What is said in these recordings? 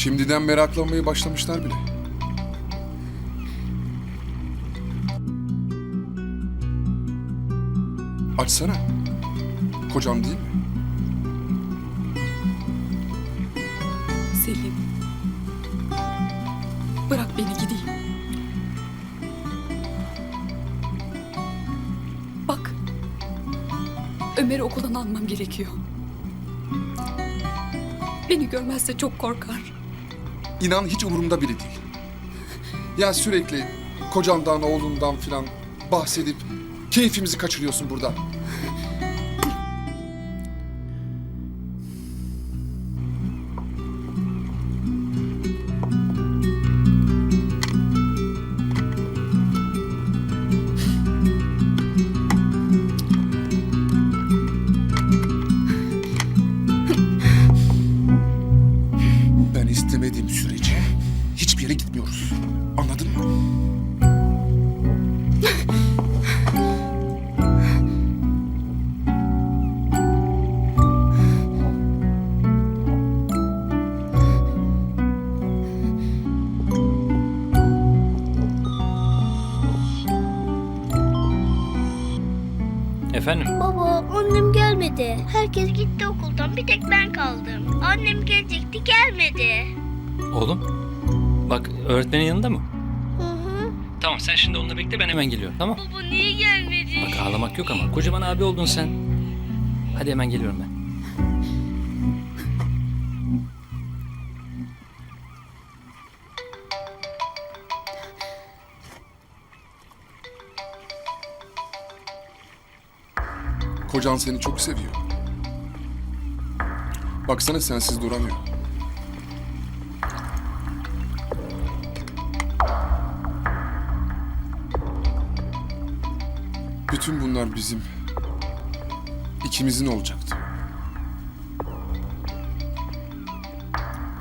Şimdiden meraklanmaya başlamışlar bile. Açsana. Kocan değil mi? Selim. Bırak beni gideyim. Bak. Ömer'i okuldan almam gerekiyor. Beni görmezse çok korkar. İnan hiç umurumda bile değil. Ya sürekli kocandan, oğlundan filan bahsedip keyfimizi kaçırıyorsun burada. Yere gitmiyoruz. Anladın mı? Efendim? Baba annem gelmedi. Herkes gitti okuldan bir tek ben kaldım. Annem gelecekti gelmedi. Oğlum? Bak öğretmenin yanında mı? Hı hı. Tamam sen şimdi onunla bekle ben hemen geliyorum tamam? Baba niye gelmedi? Bak ağlamak yok ama kocaman abi oldun sen. Hadi hemen geliyorum ben. Kocan seni çok seviyor. Baksana sensiz duramıyor. Bütün bunlar bizim ikimizin olacaktı.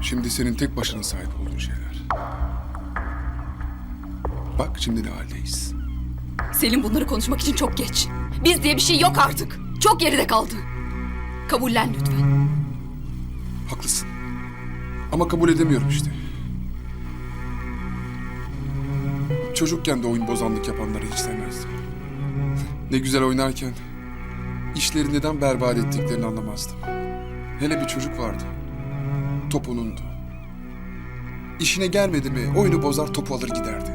Şimdi senin tek başına sahip olduğun şeyler. Bak şimdi ne haldeyiz. Selim bunları konuşmak için çok geç. Biz diye bir şey yok artık. Çok geride kaldı. Kabullen lütfen. Haklısın. Ama kabul edemiyorum işte. Çocukken de oyun bozanlık yapanları hiç sevmezdim. Ne güzel oynarken işleri neden berbat ettiklerini anlamazdım. Hele bir çocuk vardı. Top onundu. İşine gelmedi mi oyunu bozar topu alır giderdi.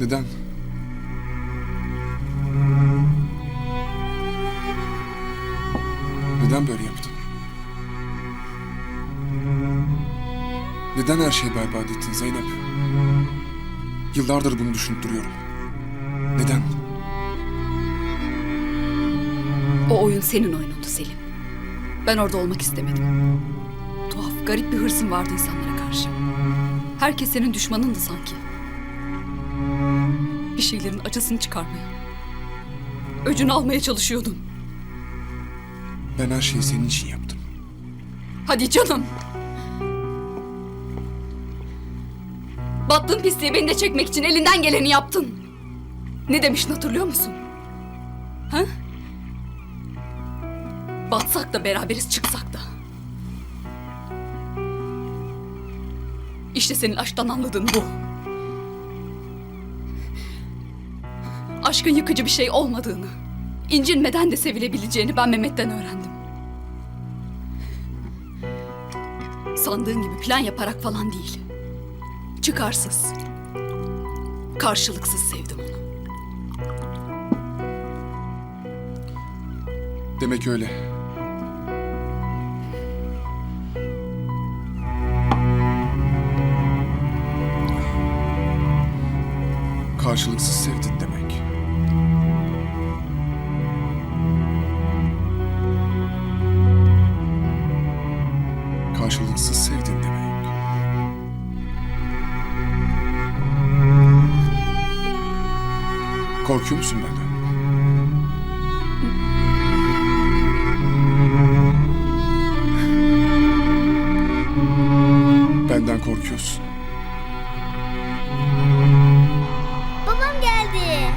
Neden? Neden böyle yaptın? Neden her şeyi berbat ettin Zeynep? Yıllardır bunu düşünüp duruyorum. Neden? O oyun senin oyunundu Selim. Ben orada olmak istemedim. Tuhaf, garip bir hırsın vardı insanlara karşı. Herkes senin düşmanındı sanki. Bir şeylerin acısını çıkarmaya. Öcünü almaya çalışıyordun. Ben her şeyi senin için yaptım. Hadi canım. Battığın pisliği beni de çekmek için elinden geleni yaptın. Ne demiştin hatırlıyor musun? Ha? Batsak da beraberiz çıksak da. İşte senin aşktan anladığın bu. Aşkın yıkıcı bir şey olmadığını, incinmeden de sevilebileceğini ben Mehmet'ten öğrendim. Sandığın gibi plan yaparak falan değil. Çıkarsız. Karşılıksız sevdim onu. Demek öyle. Karşılıksız sevdin demek. Karşılıksız sevdin demek. Korkuyor musun benden? Benden korkuyorsun. Babam geldi.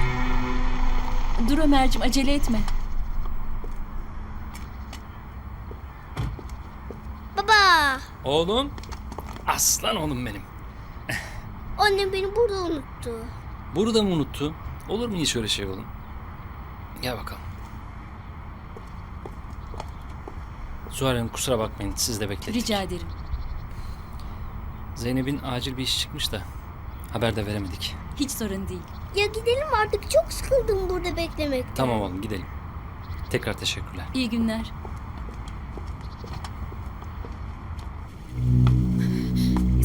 Ömer'cim acele etme. Baba. Oğlum. Aslan oğlum benim. Annem beni burada unuttu. Burada mı unuttu? Olur mu hiç öyle şey oğlum? Gel bakalım. Zuhal Hanım kusura bakmayın siz de beklettik. Rica ederim. Zeynep'in acil bir iş çıkmış da haber de veremedik. Hiç sorun değil. Ya gidelim artık çok sıkıldım burada beklemekten. Tamam oğlum gidelim. Tekrar teşekkürler. İyi günler.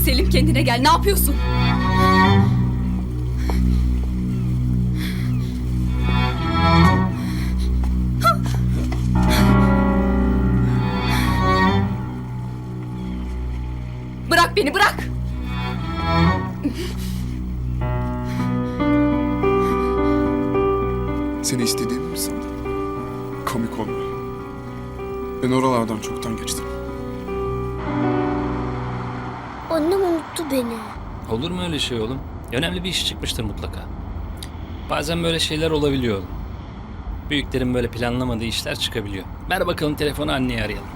Selim kendine gel. Ne yapıyorsun? Bırak beni bırak. Seni istediğimi mi sandın? Komik olma. Ben oralardan çoktan geçtim. Annem unuttu beni. Olur mu öyle şey oğlum? Önemli bir iş çıkmıştır mutlaka. Bazen böyle şeyler olabiliyor oğlum. Büyüklerin böyle planlamadığı işler çıkabiliyor. Ver bakalım telefonu anneye arayalım.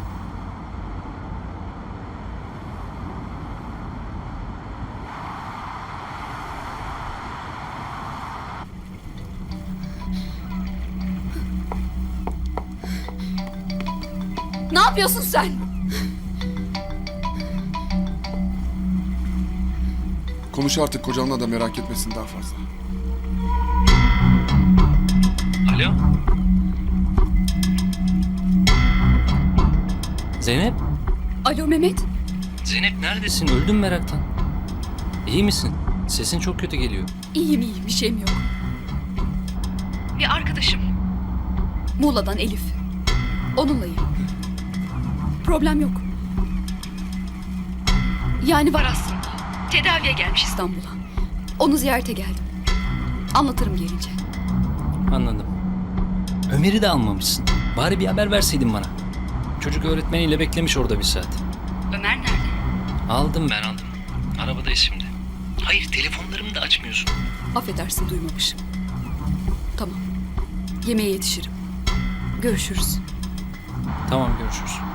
Ne yapıyorsun sen? Konuş artık kocanla da merak etmesin daha fazla. Alo? Zeynep? Alo Mehmet. Zeynep neredesin? Öldüm meraktan. İyi misin? Sesin çok kötü geliyor. İyiyim iyiyim bir şeyim yok. Bir arkadaşım. Muğla'dan Elif. Onunlayım. Problem yok. Yani var aslında. Tedaviye gelmiş İstanbul'a. Onu ziyarete geldim. Anlatırım gelince. Anladım. Ömer'i de almamışsın. Bari bir haber verseydin bana. Çocuk öğretmeniyle beklemiş orada bir saat. Ömer nerede? Aldım ben aldım. Arabadayız şimdi. Hayır telefonlarımı da açmıyorsun. Affedersin duymamışım. Tamam. Yemeğe yetişirim. Görüşürüz. Tamam görüşürüz.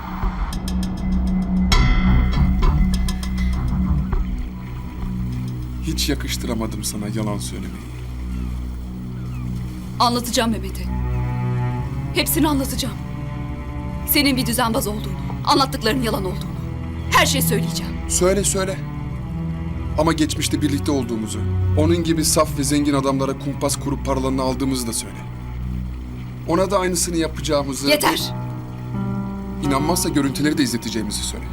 Hiç yakıştıramadım sana yalan söylemeyi. Anlatacağım Mehmet'e. Hepsini anlatacağım. Senin bir düzenbaz olduğunu, anlattıkların yalan olduğunu. Her şeyi söyleyeceğim. Söyle söyle. Ama geçmişte birlikte olduğumuzu, onun gibi saf ve zengin adamlara kumpas kurup paralarını aldığımızı da söyle. Ona da aynısını yapacağımızı... Yeter. İnanmazsa görüntüleri de izleteceğimizi söyle.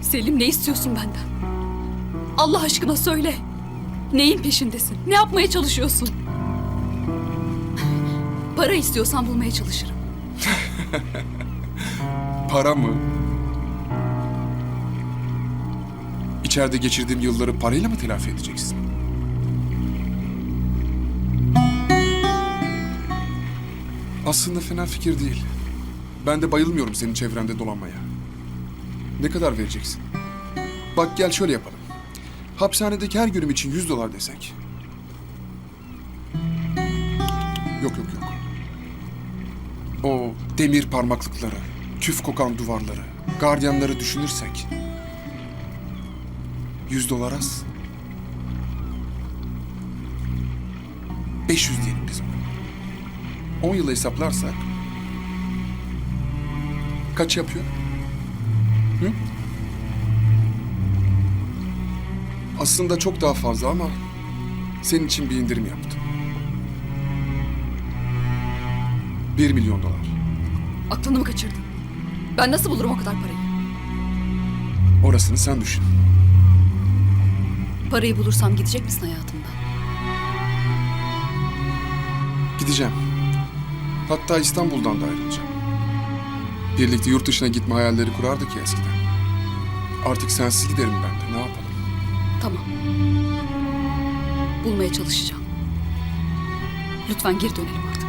Selim ne istiyorsun benden? Allah aşkına söyle. Neyin peşindesin? Ne yapmaya çalışıyorsun? Para istiyorsan bulmaya çalışırım. Para mı? İçeride geçirdiğim yılları parayla mı telafi edeceksin? Aslında fena fikir değil. Ben de bayılmıyorum senin çevrende dolanmaya. Ne kadar vereceksin? Bak gel şöyle yapalım. Hapishanedeki her günüm için 100 dolar desek. Yok yok yok. O demir parmaklıkları, küf kokan duvarları, gardiyanları düşünürsek... Yüz dolar az. 500 diyelim biz ona. 10 yıla hesaplarsak... Kaç yapıyor? Hı? Aslında çok daha fazla ama... Senin için bir indirim yaptım. 1 milyon dolar. Aklını mı kaçırdın? Ben nasıl bulurum o kadar parayı? Orasını sen düşün. Parayı bulursam gidecek misin hayatımdan? Gideceğim. Hatta İstanbul'dan da ayrılacağım. Birlikte yurt dışına gitme hayalleri kurardık ya eskiden. Artık sensiz giderim ben de. Ne yapalım? Tamam. Bulmaya çalışacağım. Lütfen geri dönelim artık.